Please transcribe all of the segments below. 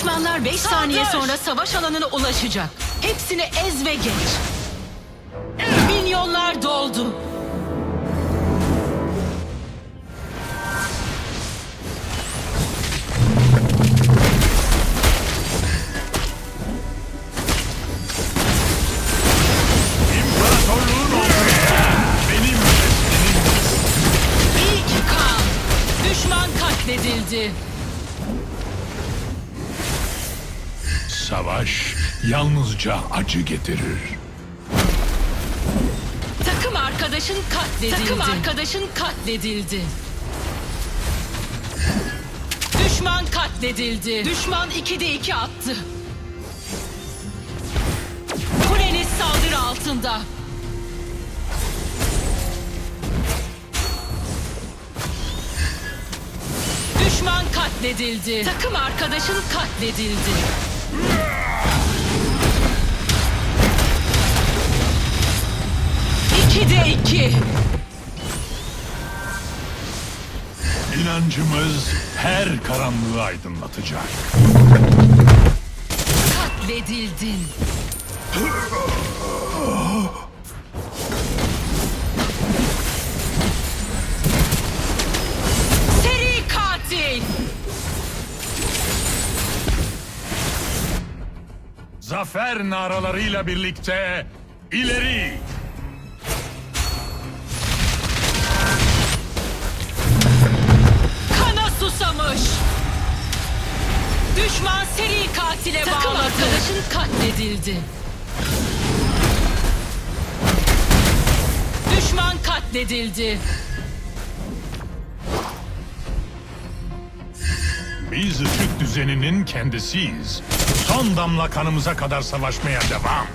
Düşmanlar 5 saniye sonra savaş alanına ulaşacak. Hepsini ez ve geç. Minyonlar doldu. Yalnızca acı getirir. Takım arkadaşın katledildi. Takım arkadaşın katledildi. Düşman katledildi. Düşman 2'de 2 attı. Kuleniz saldırı altında. Düşman katledildi. Takım arkadaşın katledildi. İkide iki. İnancımız her karanlığı aydınlatacak. Katledildin. Seri katil. Zafer naralarıyla birlikte ileri! Katile bağladı. Takım arkadaşın katledildi. Düşman katledildi. Biz ışık düzeninin kendisiyiz. Son damla kanımıza kadar savaşmaya devam.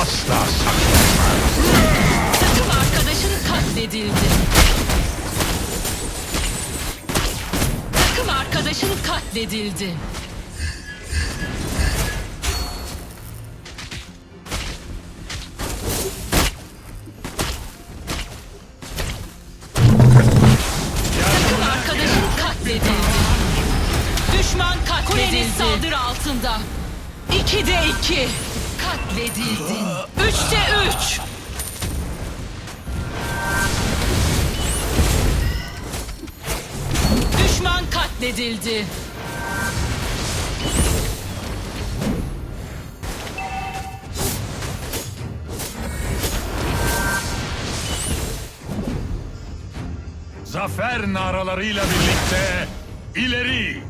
Asla saklanmaz. Takım arkadaşın katledildi. Takım arkadaşın katledildi. Takım arkadaşın katledildi. Düşman katledildi. Kuleniz saldırı altında. İkide iki. Katledildin. Üçte üç. Düşman katledildi. Zafer naralarıyla birlikte ileri!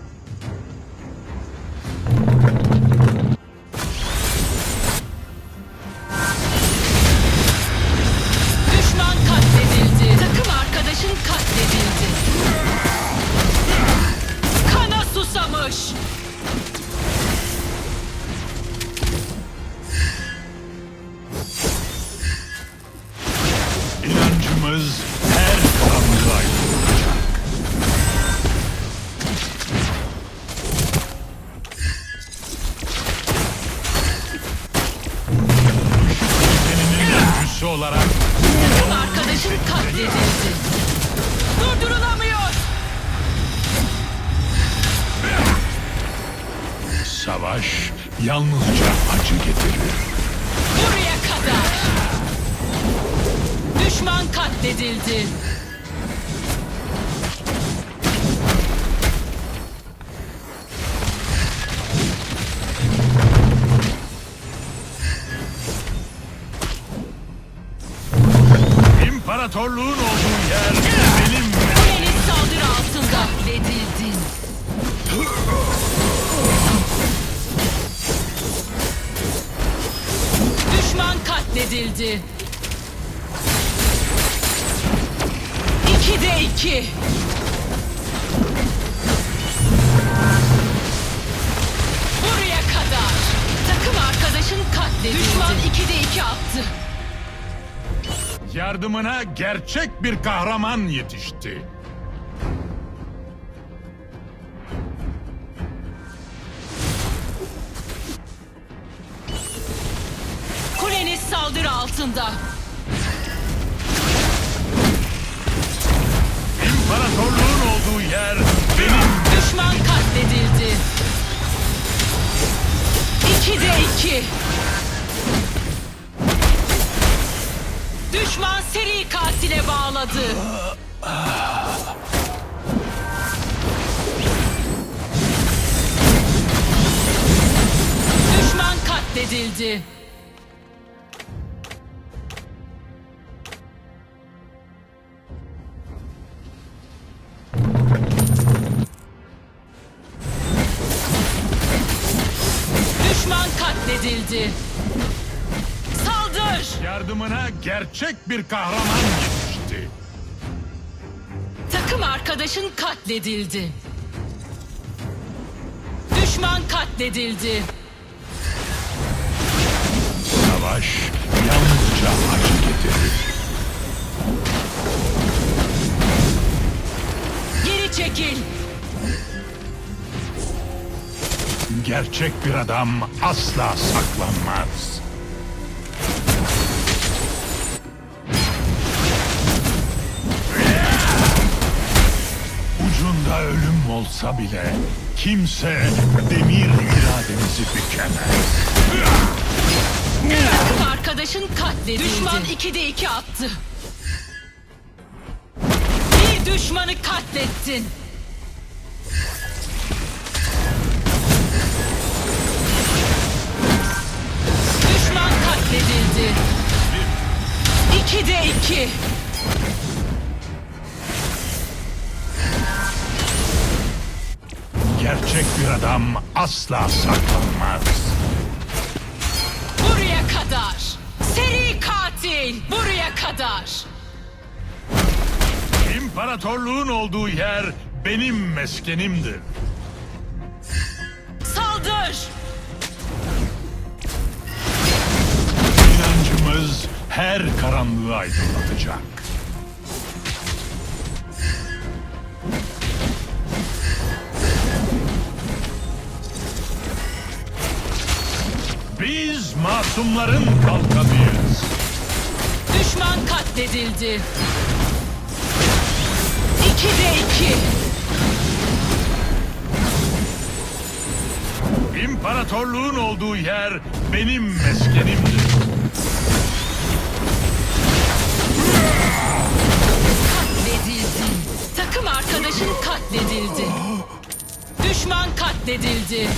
İnancımız her öncüsü olarak Takım arkadaşın katledildi. Durdurulamıyor. savaş yalnızca acı getirir. Düşman katledildi. İmparatorluğun olduğu yer benim Kuleniz saldırı altında. Katledildin. Düşman katledildi. iki. Buraya kadar. Takım arkadaşın katledildi. Düşman 2'de 2 attı. Yardımına gerçek bir kahraman yetişti. Kuleniz saldırı altında. İkide iki. Düşman seri katile bağladı. Düşman katledildi. Katledildi. Saldır! Yardımına gerçek bir kahraman yetişti. Takım arkadaşın katledildi. Düşman katledildi. Savaş yalnızca acı getirir. Geri çekil. Gerçek bir adam asla saklanmaz. Ucunda ölüm olsa bile kimse demir irademizi bükemez. Arkadaşın katledildi. Düşman 2'de 2 attı. Bir düşmanı katlettin. 2'de 2. Gerçek bir adam asla saklanmaz. Buraya kadar. Seri katil. Buraya kadar. İmparatorluğun olduğu yer benim meskenimdir. Her karanlığı aydınlatacak. Biz masumların kalkanıyız. Düşman katledildi. 2'de 2. İmparatorluğun olduğu yer benim meskenimdir. Takım arkadaşın katledildi. Düşman katledildi.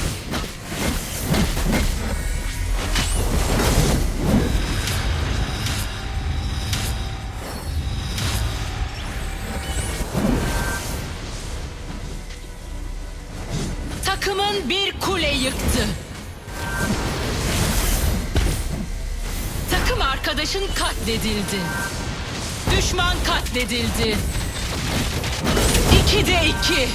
Takımın bir kule yıktı. Takım arkadaşın katledildi. Düşman katledildi. 2'de 2.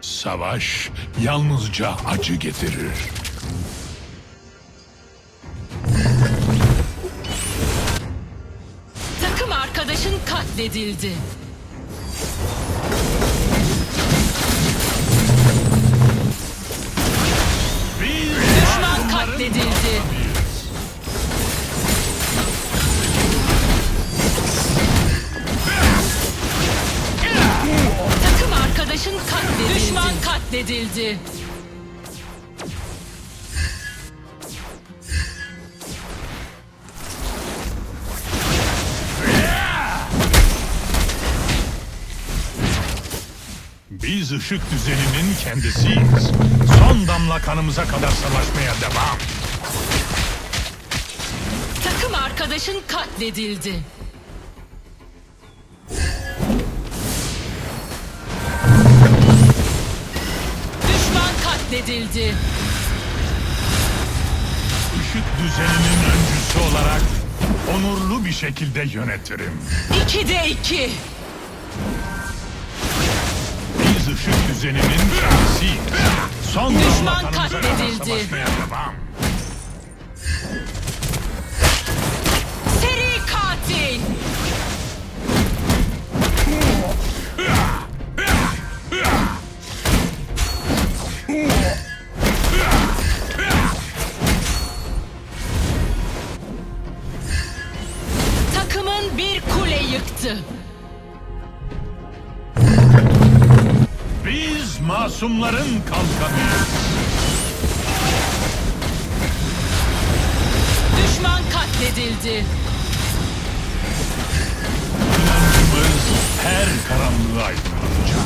Savaş yalnızca acı getirir. Takım arkadaşın katledildi. Biz ışık düzeninin kendisiyiz. Son damla kanımıza kadar savaşmaya devam. Takım arkadaşın katledildi. Düşman katledildi. Işık düzeninin öncüsü olarak onurlu bir şekilde yönetirim. 2'de 2. Biz düşük düzenimin prensiyim. Son Düşman katledildi. Seri katil. Takımın bir kule yıktı. Biz masumların kalkanıyız. Düşman katledildi. İnancımız her karanlığı aydınlatacak.